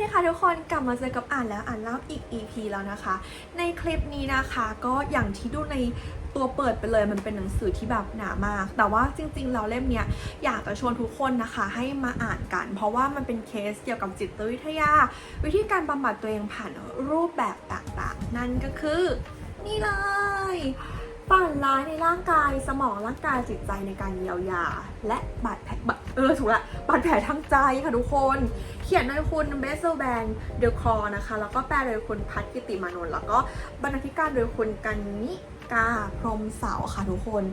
ดีค่ะทุกคนกลับมาเจอกับอ่านแล้วอ่านเล่าอีก EP แล้วนะคะ ในคลิปนี้นะคะก็อย่างที่ดูในตัวเปิดไปเลยมันเป็นหนังสือที่แบบหนามาก แต่ว่าจริงๆ เราเล่มเนี้ยอยากจะชวนทุกคนนะคะให้มาอ่านกัน เพราะว่ามันเป็นเคสเกี่ยวกับจิตวิทยา วิธีการบำบัดตัวเองผ่านรูปแบบต่างๆ นั่นก็คือ นี่เลย ร้ายในร่างกายสมองร่างกายจิตใจในการเยียวยา และบาดแผลบาดเออถูกละบาดแผลทางใจค่ะทุกคน เขียนโดยคุณเบสเซลแบนเดอคอนะคะ แล้วก็แปลโดยคุณพัฒกิติมานนท์แล้วก็บรรณาธิการโดยคุณกันนิกาพรหมเสาค่ะทุกคน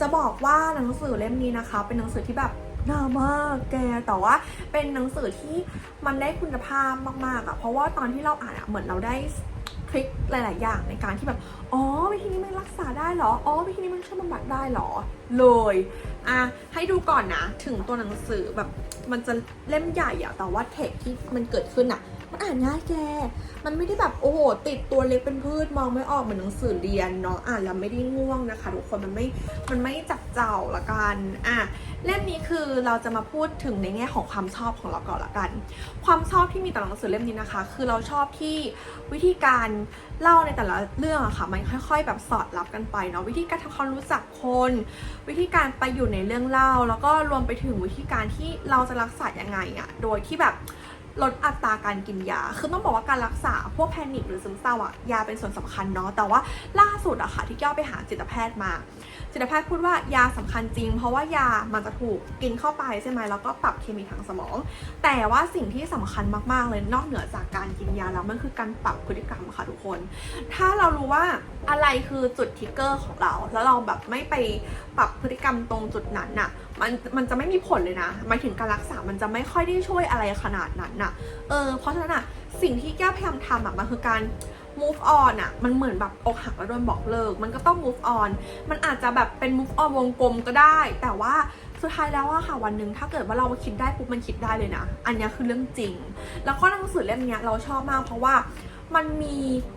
จะบอกว่าหนังสือเล่มนี้นะคะ เป็นหนังสือที่แบบหนามากแกแต่ว่าเป็นหนังสือที่มันได้คุณภาพมากๆอะ่ะเพราะว่าตอนที่เราอ่านอะเหมือนเราได้ ริกหลาย ๆ อย่างในการที่แบบ อ๋อวิธีนี้มันรักษาได้เหรอ อ๋อวิธีนี้มันช่วยบำบัดได้เหรอ เลย อะ ให้ดูก่อนนะ ถึงตัวหนังสือแบบมันจะเล่มใหญ่อะแต่ว่าเทคที่มันเกิดขึ้นอะ มันอ่านง่ายแก มันไม่ได้แบบโอ้โห ติดตัวเล็กเป็นพืชมองไม่ออกเหมือนหนังสือเรียนเนาะอ่านแล้วไม่ได้ง่วงนะคะทุกคนมันไม่มันไม่จับเจ้าละกันอะเล่มนี้คือเราจะมาพูดถึงในแง่ของความชอบของเราก่อนละกัน ความชอบที่มีต่อหนังสือเล่มนี้นะคะ คือเราชอบที่วิธีการเล่าในแต่ละเรื่องอะค่ะมันค่อย ๆ แบบสอดรับกันไปเนาะวิธีการทำความรู้จักคน วิธีการไปอยู่ในเรื่องเล่า แล้วก็รวมไปถึงวิธีการที่เราจะรักษายังไงอะโดยที่แบบ ลดอัตราการกินยา คือต้องบอกว่าการรักษาพวกแพนิคหรือซึมเศร้าอะยาเป็นส่วนสำคัญเนาะ แต่ว่าล่าสุดอะค่ะที่แก้วไปหาจิตแพทย์มา จิตแพทย์พูดว่ายาสำคัญจริง เพราะว่ายามันจะถูกกินเข้าไปใช่ไหมแล้วก็ปรับเคมีทางสมอง แต่ว่าสิ่งที่สำคัญมากๆเลยนอกเหนือจากการกินยาแล้วมันคือการปรับพฤติกรรมค่ะทุกคน ถ้าเรารู้ว่าอะไรคือจุดทิกเกอร์ของเรา แล้วเราแบบไม่ไปปรับพฤติกรรมตรงจุดนั้นน่ะ มันมันจะไม่มีผลเลยนะหมายถึงการรักษา มันจะไม่ค่อยได้ช่วยอะไรขนาดนั้นน่ะเออ เพราะฉะนั้นอะสิ่งที่แก้พยายามทำอะมันคือการ move on อะมันเหมือนแบบอกหักแล้วโดนบอกเลิก มันก็ต้อง move on มันอาจจะแบบเป็น move on วงกลมก็ได้ แต่ว่าสุดท้ายแล้วอะค่ะวันหนึ่งถ้าเกิดว่าเราคิดได้ปุ๊บมันคิดได้เลยนะ อันเนี้ยคือเรื่องจริง แล้วก็หนังสือเล่มเนี้ยเราชอบมากเพราะว่ามันมี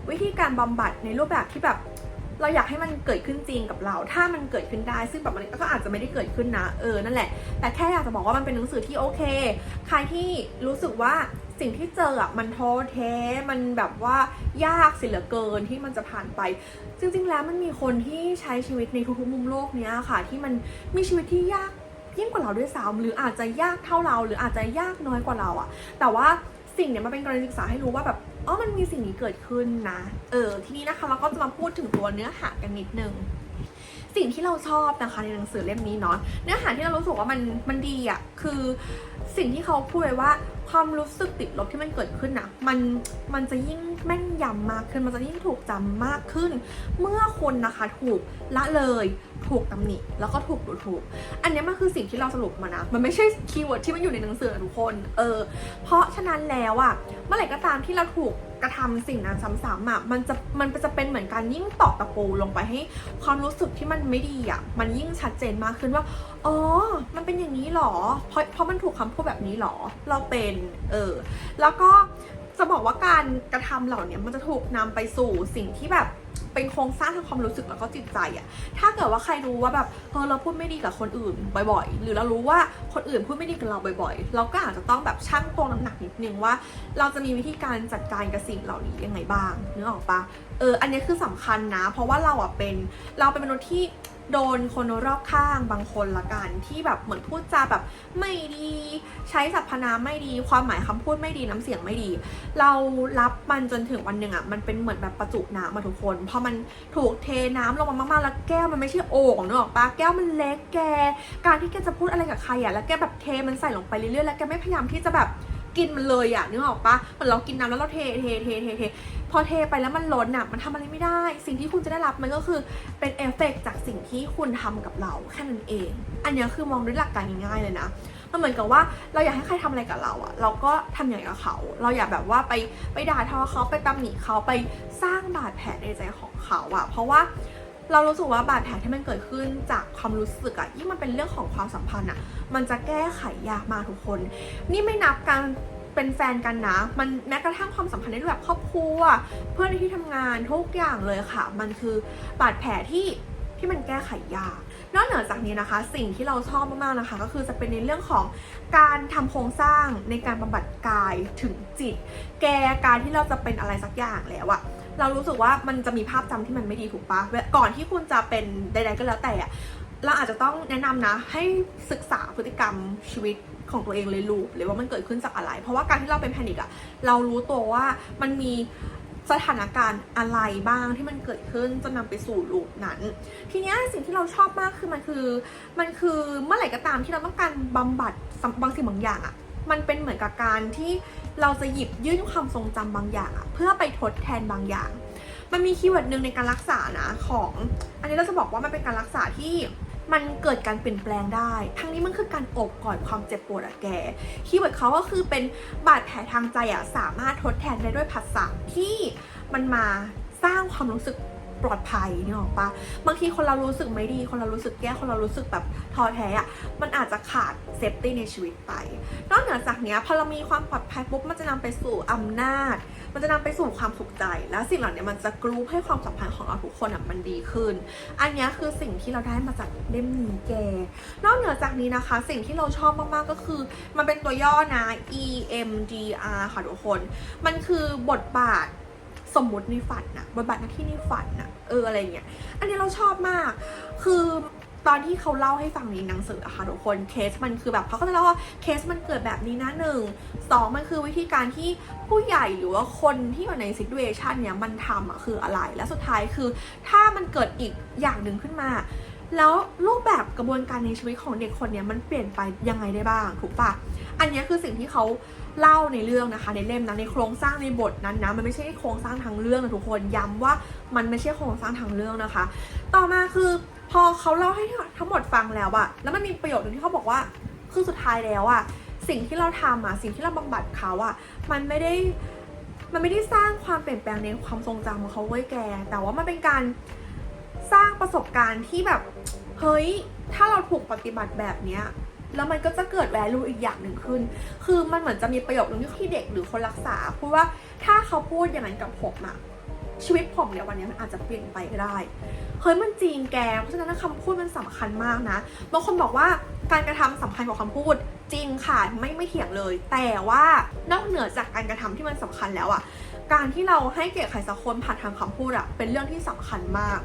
วิธีการบำบัดในรูปแบบที่แบบ เราอยากให้มันเกิดขึ้นจริงกับเรา ถ้ามันเกิดขึ้นได้ ซึ่งแบบมันก็อาจจะไม่ได้เกิดขึ้นนะ เออ นั่นแหละ แต่แค่อยากจะบอกว่ามันเป็นหนังสือที่โอเค ใครที่รู้สึกว่าสิ่งที่เจออะมันท้อแท้ มันแบบว่ายากสิเหลือเกินที่มันจะผ่านไป จริง ๆ แล้วมันมีคนที่ใช้ชีวิตในทุกๆมุมโลกเนี้ยค่ะ ที่มันมีชีวิตที่ยากยิ่งกว่าเราด้วยซ้ำหรืออาจจะยากเท่าเรา หรืออาจจะยากน้อยกว่าเราอะแต่ว่าสิ่งเนี้ยมันเป็นการศึกษาให้รู้ว่าแบบ อ๋อมันมีสิ่งนี้เกิดขึ้นนะ เออ ทีนี้นะคะเราก็จะมาพูดถึงตัวเนื้อหากันนิดนึง สิ่งที่เราชอบนะคะในหนังสือเล่มนี้เนาะ เนื้อหาที่เรารู้สึกว่ามันมันดีอะ่ะคือสิ่งที่เขาพูดไว้ว่าความรู้สึกติดลบที่มันเกิดขึ้นอะมันมันจะยิ่ง แม่นยำมากขึ้นมันจะยิ่งถูกจำมากขึ้น เมื่อคนนะคะถูกละเลยถูกตำหนิแล้วก็ถูกดูถูก อันนี้มันคือสิ่งที่เราสรุปมานะ มันไม่ใช่คีย์เวิร์ดที่มันอยู่ในหนังสือทุกคน เออ เพราะฉะนั้นแล้วอะเมื่อไหร่ก็ตามที่เราถูกกระทำสิ่งนั้นซ้ำๆอะมันจะมันจะเป็นเหมือนการยิ่งตอกตะปูลงไปให้ ความรู้สึกที่มันไม่ดีอะมันยิ่งชัดเจนมากขึ้นว่า อ๋อ มันเป็นอย่างนี้หรอ เพราะเพราะมันถูกคำพูดแบบนี้หรอ เราเป็น เออ แล้วก็ จะบอกว่าการกระทำเหล่านี้มันจะถูกนำไปสู่สิ่งที่แบบเป็นโครงสร้างทางความรู้สึกแล้วก็จิตใจอะถ้าเกิดว่าใครรู้ว่าแบบเออเราพูดไม่ดีกับคนอื่นบ่อย ๆ หรือเรารู้ว่าคนอื่นพูดไม่ดีกับเราบ่อย ๆ เราก็อาจจะต้องแบบชั่งตวงน้ำหนักนิดนึงว่า เราจะมีวิธีการจัดการกับสิ่งเหล่านี้ยังไงบ้างนึกออกปะเอออันนี้คือสำคัญนะ เพราะว่าเราอะเป็นเราเป็นมนุษย์ที่ โดนคนรอบข้างบางคนละกัน ที่แบบเหมือนพูดจาแบบไม่ดีใช้สรรพนามไม่ดี ความหมายคำพูดไม่ดีน้ำเสียงไม่ดี เรารับมันจนถึงวันหนึ่งอะมันเป็นเหมือนแบบประจุน้ำมาทุกคนพอมันถูกเทน้ำลงมามากๆ แล้วแก้วมันไม่ใช่โอ่งเนออกปะแก้วมันเล็กแก การที่แกจะพูดอะไรกับใครอะแล้วแกแบบเทมันใส่ลงไปเรื่อยๆแล้วแกไม่พยายามที่จะแบบ กินมันเลยอะนึกออกปะเหมือนเรากินน้ำแล้วเราเทเทเทเทเทพอเทไปแล้วมันล้นอะมันทำอะไรไม่ได้ สิ่งที่คุณจะได้รับมันก็คือเป็นเอฟเฟกต์จากสิ่งที่คุณทำกับเราแค่นั้นเอง อันนี้คือมองด้วยหลักการง่ายๆเลยนะมันเหมือนกับว่าเราอยากให้ใครทำอะไรกับเราอะเราก็ทำอย่างกับเขา เราอยากแบบว่าไปไปด่าทอเขาไปตำหนิเขาไปสร้างบาดแผลในใจของเขาอะเพราะว่า เรารู้สึกว่าบาดแผลที่มันเกิดขึ้นจากความรู้สึกอะยิ่งมันเป็นเรื่องของความสัมพันธ์อะมันจะแก้ไขยากมากทุกคน นี่ไม่นับการเป็นแฟนกันนะ มันแม้กระทั่งความสัมพันธ์ในรูปแบบครอบครัว เพื่อนในที่ทำงานทุกอย่างเลยค่ะ มันคือบาดแผลที่ที่มันแก้ไขยาก นอกเหนือจากนี้นะคะ สิ่งที่เราชอบมากๆนะคะ ก็คือจะเป็นในเรื่องของการทำโครงสร้างในการบำบัดกายถึงจิต แกการที่เราจะเป็นอะไรสักอย่างแล้วอะ เรารู้สึกว่ามันจะมีภาพจำที่มันไม่ดีถูกปะก่อนที่คุณจะเป็นใดๆก็แล้วแต่อะเราอาจจะต้องแนะนำนะ ให้ศึกษาพฤติกรรมชีวิตของตัวเองเลยลูปเลยว่ามันเกิดขึ้นจากอะไร เพราะว่าการที่เราเป็นแพนิคอะเรารู้ตัวว่ามันมีสถานการณ์อะไรบ้างที่มันเกิดขึ้นจนนำไปสู่ลูปนั้น ทีนี้สิ่งที่เราชอบมากคือมันคือ มันคือเมื่อไหร่ก็ตามที่เราต้องการบำบัดบางสิ่งบางอย่างอะมันเป็นเหมือนกับการที่ เราจะหยิบยื่นความทรงจำบางอย่างอะเพื่อไปทดแทนบางอย่าง มันมีคีย์เวิร์ดหนึ่งในการรักษานะของ อันนี้เราจะบอกว่ามันเป็นการรักษาที่มันเกิดการเปลี่ยนแปลงได้ ทั้งนี้มันคือการอบกอดความเจ็บปวดอะแก คีย์เวิร์ดเขาก็คือเป็นบาดแผลทางใจอะสามารถทดแทนได้ด้วยภาษาที่มันมาสร้างความรู้สึก ปลอดภัยนี่หรอกปะบางทีคนเรารู้สึกไม่ดี คนเรารู้สึกแย่คนเรารู้สึกแบบท้อแท้อะมันอาจจะขาดเซฟตี้ในชีวิตไป นอกเหนือจากนี้พอเรามีความปลอดภัยปุ๊บมันจะนำไปสู่อำนาจ มันจะนำไปสู่ความสุขใจ และสิ่งเหล่านี้มันจะกรูปให้ความสัมพันธ์ของเราทุกคนอะมันดีขึ้น อันนี้คือสิ่งที่เราได้มาจากเล่มนี้แก นอกเหนือจากนี้นะคะ สิ่งที่เราชอบมากๆก็คือ มันเป็นตัวย่อนะ EMDR ค่ะทุกคน มันคือบทบาท สมมุติในฝันนะบทบาทหน้าที่ในฝันนะเอออะไรเงี้ย อันนี้เราชอบมาก คือตอนที่เขาเล่าให้ฟังในหนังสืออะค่ะทุกคนเคสมันคือแบบเขาก็จะเล่าว่าเคสมันเกิดแบบนี้นะหนึ่งสองมันคือวิธีการที่ผู้ใหญ่หรือว่าคนที่อยู่ในซิ t u เ t ชันเนี้ยมันทำอะคืออะไรและสุดท้ายคือ ถ้ามันเกิดอีกอย่างหนึ่งขึ้นมา แล้วรูปแบบกระบวนการในชีวิตของเด็กคนนี้มันเปลี่ยนไปยังไงได้บ้างถูกปะอันนี้คือสิ่งที่เขาเล่าในเรื่องนะคะ ในเล่มนะในโครงสร้างในบทนั้นนะมันไม่ใช่โครงสร้างทางเรื่องนะทุกคนย้ำว่ามันไม่ใช่โครงสร้างทางเรื่องนะคะ ต่อมาคือพอเขาเล่าให้ทั้งหมดฟังแล้วอะแล้วมันมีประโยชน์หนึ่งที่เขาบอกว่าคือสุดท้ายแล้วอะสิ่งที่เราทำอะสิ่งที่เราบำบัดเขาอะมันไม่ได้มันไม่ได้สร้างความเปลี่ยนแปลงในความทรงจำของเขาเว้ยแก แต่ว่ามันเป็นการสร้างประสบการณ์ที่แบบ เฮ้ย ถ้าเราถูกปฏิบัติแบบเนี้ยแล้วมันก็จะเกิด value อีกอย่างหนึ่งขึ้น คือมันเหมือนจะมีประโยคนึงที่เด็กหรือคนรักษาพูดว่าถ้าเขาพูดอย่างนั้นกับผมอะชีวิตผมเนี่ยวันนี้มันอาจจะเปลี่ยนไปก็ได้ เฮ้ยมันจริงแก เพราะฉะนั้นคำพูดมันสำคัญมากนะ บางคนบอกว่าการกระทำสำคัญกว่าคำพูด จริงค่ะไม่ไม่เถียงเลย แต่ว่านอกเหนือจากการกระทำที่มันสำคัญแล้วอะการที่เราให้เกียรติใครสักคนผ่านทางคำพูดอะเป็นเรื่องที่สำคัญมาก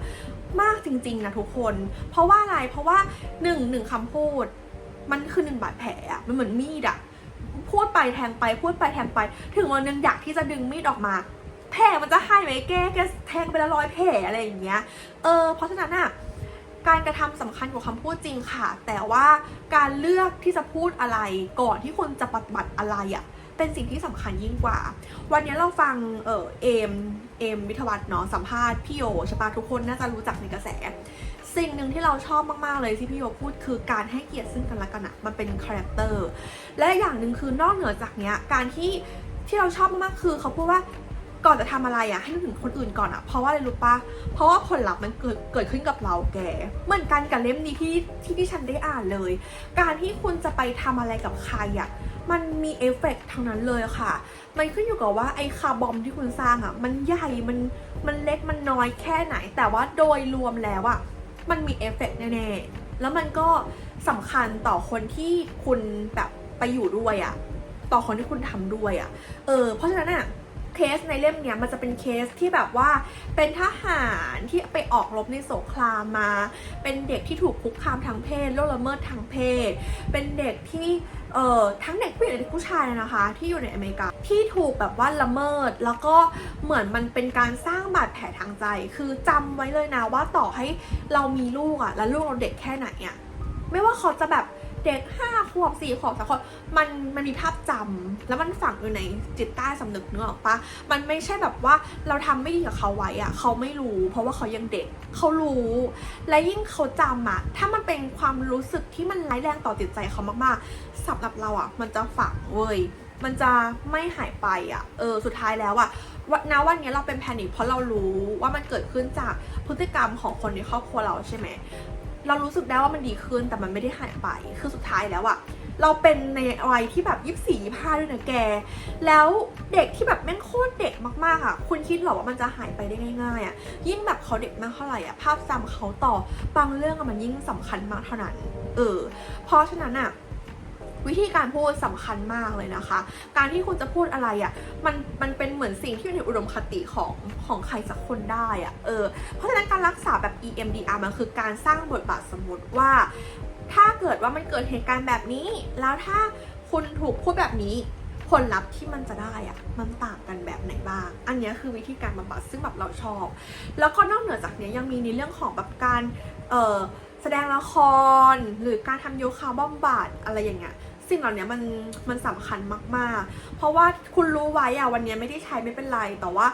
มากจริงๆนะทุกคน เพราะว่าอะไร เพราะว่าหนึ่งหนึ่งคำพูด มันคือหนึ่งบาดแผลอะมันเหมือนมีดอะพูดไปแทงไปพูดไปแทงไป ถึงวันหนึ่งอยากที่จะดึงมีดออกมา แผลมันจะหายไหมแกแกแทงไปละร้อยแผลอะไรอย่างเงี้ย เออ เพราะฉะนั้นอะการกระทำสำคัญกว่าคำพูดจริงค่ะ แต่ว่าการเลือกที่จะพูดอะไรก่อนที่คุณจะปฏิบัติอะไรอะ เป็นสิ่งที่สำคัญยิ่งกว่า วันนี้เราฟังเออเอมเอมวิทยาวัฒน์เนาะสัมภาษณ์พี่โยใช่ปะทุกคนน่าจะรู้จักในกระแส สิ่งหนึ่งที่เราชอบมาก ๆ เลยที่พี่โยพูดคือการให้เกียรติซึ่งกันและกันอะมันเป็นคาแรคเตอร์และอย่างหนึ่งคือนอกเหนือจากเนี้ยการที่ที่เราชอบมากๆคือเขาพูดว่าก่อนจะทำอะไรอะให้นึกถึงคนอื่นก่อนอะเพราะว่าอะไรรู้ปะเพราะว่าผลลัพธ์มันเกิดเกิดขึ้นกับเราแก เหมือนกันกับเล่มนี้ที่ที่ที่ฉันได้อ่านเลย การที่คุณจะไปทำอะไรกับใครอะ มันมีเอฟเฟกต์ทางนั้นเลยค่ะ มันขึ้นอยู่กับว่าไอ้คาร์บอมที่คุณสร้างอะมันใหญ่ มัน มันเล็ก มันน้อยแค่ไหน แต่ว่าโดยรวมแล้วอะมันมีเอฟเฟกต์แน่ๆ แล้วมันก็สำคัญต่อคนที่คุณแบบไปอยู่ด้วยอะต่อคนที่คุณทำด้วยอะเออ เพราะฉะนั้นอะ เคสในเล่มเนี้ยมันจะเป็นเคสที่แบบว่าเป็นทหารที่ไปออกรบในสงครามมา เป็นเด็กที่ถูกคุกคามทางเพศล่วงละเมิดทางเพศ เป็นเด็กที่เอ่อทั้งเด็กผู้หญิงและเด็กผู้ชายเลยนะคะ ที่อยู่ในอเมริกาที่ถูกแบบว่าละเมิด แล้วก็เหมือนมันเป็นการสร้างบาดแผลทางใจ คือจำไว้เลยนะว่าต่อให้เรามีลูกอะแล้วลูกเราเด็กแค่ไหนอะไม่ว่าเขาจะแบบ เด็กห้าขวบสี่ขวบสามขวบมันมันมีภาพจำแล้วมันฝังอยู่ในจิตใต้สำนึกเนื้อออกปะมันไม่ใช่แบบว่าเราทำไม่ดีกับเขาไว้อะเขาไม่รู้ เพราะว่าเขายังเด็กเขารู้ และยิ่งเขาจำอะถ้ามันเป็นความรู้สึกที่มันร้ายแรงต่อจิตใจเขามากๆสำหรับเราอะ่ะมันจะฝังเว้ยมันจะไม่หายไปอะ่ะ เออ สุดท้ายแล้วอะ่ะวันนะวันนี้เราเป็นแพนิคเพราะเรารู้ว่ามันเกิดขึ้นจากพฤติกรรมของคนในครอบครัวเราใช่ไหม เรารู้สึกได้ว่ามันดีขึ้นแต่มันไม่ได้หายไป คือสุดท้ายแล้วอะเราเป็นในวัยที่แบบยี่สี่ยี่ห้าด้วยนะแก แล้วเด็กที่แบบแม่งโคตรเด็กมากๆอะคุณคิดหรอว่ามันจะหายไปได้ง่ายๆอะยิ่งแบบเขาเด็กมากเท่าไหร่อะภาพจำเขาต่อบางเรื่องมันยิ่งสำคัญมากเท่านั้น เออ เพราะฉะนั้นอะ วิธีการพูดสำคัญมากเลยนะคะ การที่คุณจะพูดอะไรอะ่ะมันมันเป็นเหมือนสิ่งที่อยู่ในอุดมคติของของใครสักคนได้อะ่ะเออเพราะฉะนั้นการรักษาแบบ EMDR มันคือการสร้างบทบาทสมมติว่า ถ้าเกิดว่ามันเกิดเหตุการณ์แบบนี้ แล้วถ้าคุณถูกพูดแบบนี้ผลลัพธ์ที่มันจะได้อะมันต่างกันแบบไหนบ้าง อันนี้คือวิธีการบำบัดซึ่งแบบเราชอบ แล้วก็นอกเหนือจากนี้ยังมีในเรื่องของแบบการเออแสดงละคร หรือการทำโยคะบำบัดอะไรอย่างเงี้ย สิ่งเหล่านี้มันมันสำคัญมาก ๆ เพราะว่าคุณรู้ไว้อะวันนี้ไม่ได้ใช้ไม่เป็นไร แต่ว่า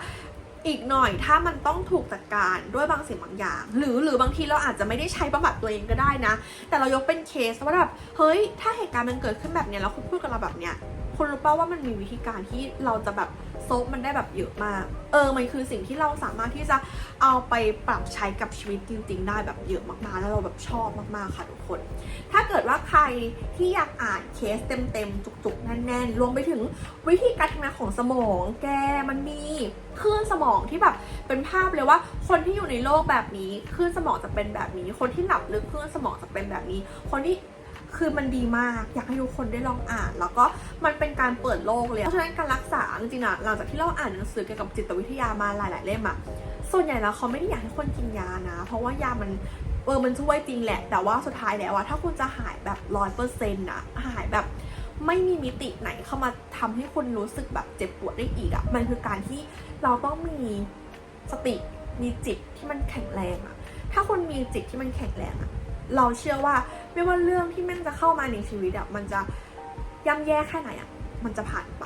อีกหน่อยถ้ามันต้องถูกจัดการด้วยบางสิ่งบางอย่าง หรือหรือบางทีเราอาจจะไม่ได้ใช้บำบัดตัวเองก็ได้นะ แต่เรายกเป็นเคสว่าแบบเฮ้ยถ้าเหตุการณ์มันเกิดขึ้นแบบเนี้ยแล้วคุณพูดกับเราแบบเนี้ย คุณรู้ป่าว่ามันมีวิธีการที่เราจะแบบโซฟมันได้แบบเยอะมาก เออ มันคือสิ่งที่เราสามารถที่จะเอาไปปรับใช้กับชีวิตจริง ๆ ได้แบบเยอะมากๆ แล้วเราแบบชอบมากๆ ค่ะทุกคน ถ้าเกิดว่าใครที่อยากอ่านเคสเต็มๆ จุกๆ แน่นๆ รวมไปถึงวิธีการทำงานของสมองแกมันมีคลื่นสมองที่แบบเป็นภาพเลยว่า คนที่อยู่ในโลกแบบนี้คลื่นสมองจะเป็นแบบนี้ คนที่หลับลึกคลื่นสมองจะเป็นแบบนี้ คนที่ คือมันดีมากอยากให้ทุกคนได้ลองอ่าน แล้วก็มันเป็นการเปิดโลกเลยเพราะฉะนั้นการรักษาจริงๆอะหลังจากที่เราอ่านหนังสือเกี่ยวกับจิตวิทยามาหลาย ๆ เล่มอะส่วนใหญ่แล้วเขาไม่ได้อยากให้คนกินยานะ เพราะว่ายามันเออมันช่วยจริงแหละ แต่ว่าสุดท้ายแล้วอะถ้าคุณจะหายแบบร้อยเปอร์เซ็นต์อะหายแบบไม่มีมิติไหนเข้ามาทำให้คุณรู้สึกแบบเจ็บปวดได้อีกอะมันคือการที่เราต้องมีสติมีจิตที่มันแข็งแรงอะถ้าคุณมีจิตที่มันแข็งแรงอะ เราเชื่อว่าไม่ว่าเรื่องที่แม่งจะเข้ามาในชีวิตอะมันจะย่ำแย่แค่ไหนอะมันจะผ่านไป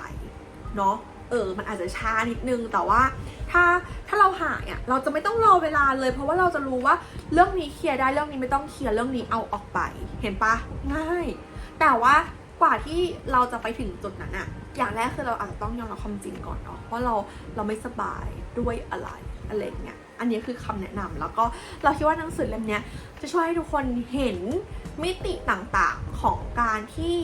เนาะเออ มันอาจจะช้านิดนึง แต่ว่าถ้าถ้าเราหายอะเราจะไม่ต้องรอเวลาเลย เพราะว่าเราจะรู้ว่าเรื่องนี้เคลียร์ได้ เรื่องนี้ไม่ต้องเคลียร์ เรื่องนี้เอาออกไป เห็นปะง่าย แต่ว่ากว่าที่เราจะไปถึงจุดนั้นอะอย่างแรกคือเราอาจจะต้องยอมรับความจริงก่อนเนาะ ว่าเราเราไม่สบายด้วยอะไรอะไรเงี้ย อันนี้คือคำแนะนำแล้วก็เราคิดว่าหนังสือเล่มนี้จะช่วยให้ทุกคนเห็นมิติต่างๆของการที่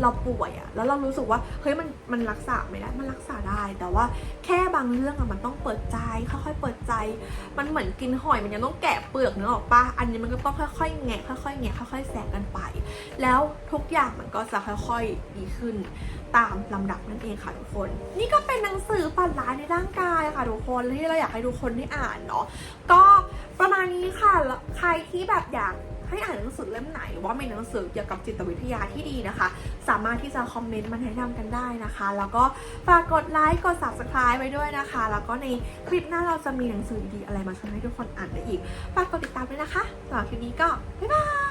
เราป่วยอะแล้วเรารู้สึกว่าเฮ้ยมันมันรักษาไม่ได้มันรักษาได้ แต่ว่าแค่บางเรื่องอะมันต้องเปิดใจค่อยๆเปิดใจ มันเหมือนกินหอยมันยังต้องแกะเปลือกเนื้อออกปะอันนี้มันก็ต้องค่อยๆแงะค่อยๆแงะค่อยๆแสกกันไป แล้วทุกอย่างมันก็จะค่อยๆดีขึ้นตามลำดับนั่นเองค่ะทุกคน นี่ก็เป็นหนังสือฝันร้ายในร่างกายค่ะทุกคนที่เราอยากให้ทุกคนได้อ่านเนาะก็ประมาณนี้ค่ะแล้วใครที่แบบอยาก ให้อ่านหนังสือเล่มไหน ว่ามีหนังสือเกี่ยวกับจิตวิทยาที่ดีนะคะ สามารถที่จะคอมเมนต์มาแนะนำกันได้นะคะ แล้วก็ฝากกดไลค์กด subscribe ไว้ด้วยนะคะ แล้วก็ในคลิปหน้าเราจะมีหนังสือดีๆอะไรมาชวนให้ทุกคนอ่านได้อีกฝากกดติดตามด้วยนะคะสำหรับคลิปนี้ก็บ๊ายบาย